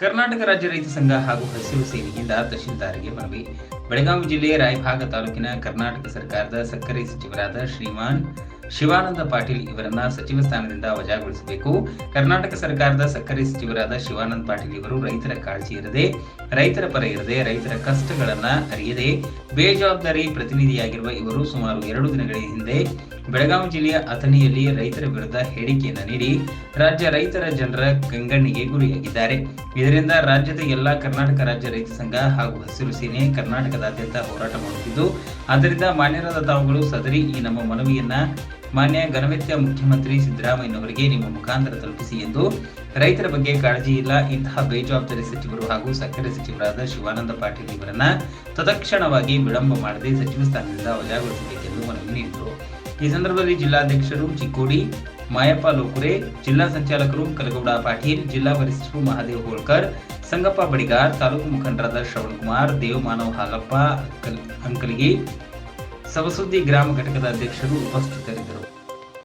ಕರ್ನಾಟಕ ರಾಜ್ಯ ರೈತ ಸಂಘ ಹಾಗೂ ಹಸಿರು ಸೇನೆಯಿಂದ ತಹಶೀಲ್ದಾರ್ಗೆ ಮನವಿ. ಬೆಳಗಾವಿ ಜಿಲ್ಲೆಯ ರಾಯಭಾಗ ತಾಲೂಕಿನ ಕರ್ನಾಟಕ ಸರ್ಕಾರದ ಸಕ್ಕರೆ ಸಚಿವರಾದ ಶ್ರೀಮಾನ್ ಶಿವಾನಂದ ಪಾಟೀಲ್ ಇವರನ್ನ ಸಚಿವ ಸ್ಥಾನದಿಂದ ವಜಾಗೊಳಿಸಬೇಕು. ಕರ್ನಾಟಕ ಸರ್ಕಾರದ ಸಕ್ಕರೆ ಸಚಿವರಾದ ಶಿವಾನಂದ ಪಾಟೀಲ್ ಇವರು ರೈತರ ಕಾಳಜಿ ಇರದೆ, ರೈತರ ಪರ ಇರದೆ, ರೈತರ ಕಷ್ಟಗಳನ್ನ ಅರಿಯದೆ, ಬೇಜವಾಬ್ದಾರಿ ಪ್ರತಿನಿಧಿಯಾಗಿರುವ ಇವರು ಸುಮಾರು ಎರಡು ದಿನಗಳ ಹಿಂದೆ ಬೆಳಗಾವಿ ಜಿಲ್ಲೆಯ ಅಥಣಿಯಲ್ಲಿ ರೈತರ ವಿರುದ್ಧ ಹೇಳಿಕೆಯನ್ನು ನೀಡಿ ರಾಜ್ಯ ರೈತರ ಜನರ ಕಂಗಣ್ಣಿಗೆ ಗುರಿಯಾಗಿದ್ದಾರೆ. ಇದರಿಂದ ರಾಜ್ಯದ ಎಲ್ಲಾ ಕರ್ನಾಟಕ ರಾಜ್ಯ ರೈತ ಸಂಘ ಹಾಗೂ ಹಸಿರು ಸೇನೆ ಕರ್ನಾಟಕದಾದ್ಯಂತ ಹೋರಾಟ ಮಾಡುತ್ತಿದ್ದು, ಆದ್ದರಿಂದ ಮಾನ್ಯರಾದ ತಾವುಗಳು ಸದರಿ ಈ ನಮ್ಮ ಮನವಿಯನ್ನ ಮಾನ್ಯ ಘನವೆತ್ಯ ಮುಖ್ಯಮಂತ್ರಿ ಸಿದ್ದರಾಮಯ್ಯನವರಿಗೆ ನಿಮ್ಮ ಮುಖಾಂತರ ತಲುಪಿಸಿ ಎಂದು ರೈತರ ಬಗ್ಗೆ ಕಾಳಜಿ ಇಲ್ಲ. ಇಂತಹ ಬೇಜವಾಬ್ದಾರಿ ಸಚಿವರು ಹಾಗೂ ಸಕ್ಕರೆ ಸಚಿವರಾದ ಶಿವಾನಂದ ಪಾಟೀಲ್ ಇವರನ್ನ ತತ್ಕ್ಷಣವಾಗಿ ವಿಳಂಬ ಮಾಡದೆ ಸಚಿವ ಸ್ಥಾನದಿಂದ ವಜಾಗೊಳಿಸಬೇಕೆಂದು ಮನವಿ ನೀಡಿದರು. ಈ ಸಂದರ್ಭದಲ್ಲಿ ಜಿಲ್ಲಾಧ್ಯಕ್ಷರು ಚಿಕ್ಕೋಡಿ, ಮಾಯಪ್ಪ ಲೋಕುರೆ, ಜಿಲ್ಲಾ ಸಂಚಾಲಕರು ಕಲಗೌಡ ಪಾಟೀಲ್, ಜಿಲ್ಲಾ ವರಿಷ್ಠರು ಮಹಾದೇವ್ ಹೋಳ್ಕರ್, ಸಂಗಪ್ಪ ಬಡಿಗಾರ್, ತಾಲೂಕು ಮುಖಂಡರಾದ ಶ್ರವಣ್ ಕುಮಾರ್ ದೇವಮಾನವ್ ಹಾಲಪ್ಪ ಅಂಕಲ್ ಅಂಕಲಿಗಿ, ಸವಸುದ್ದಿ ಗ್ರಾಮ ಘಟಕದ ಅಧ್ಯಕ್ಷರು ಉಪಸ್ಥಿತರಿದ್ದರು.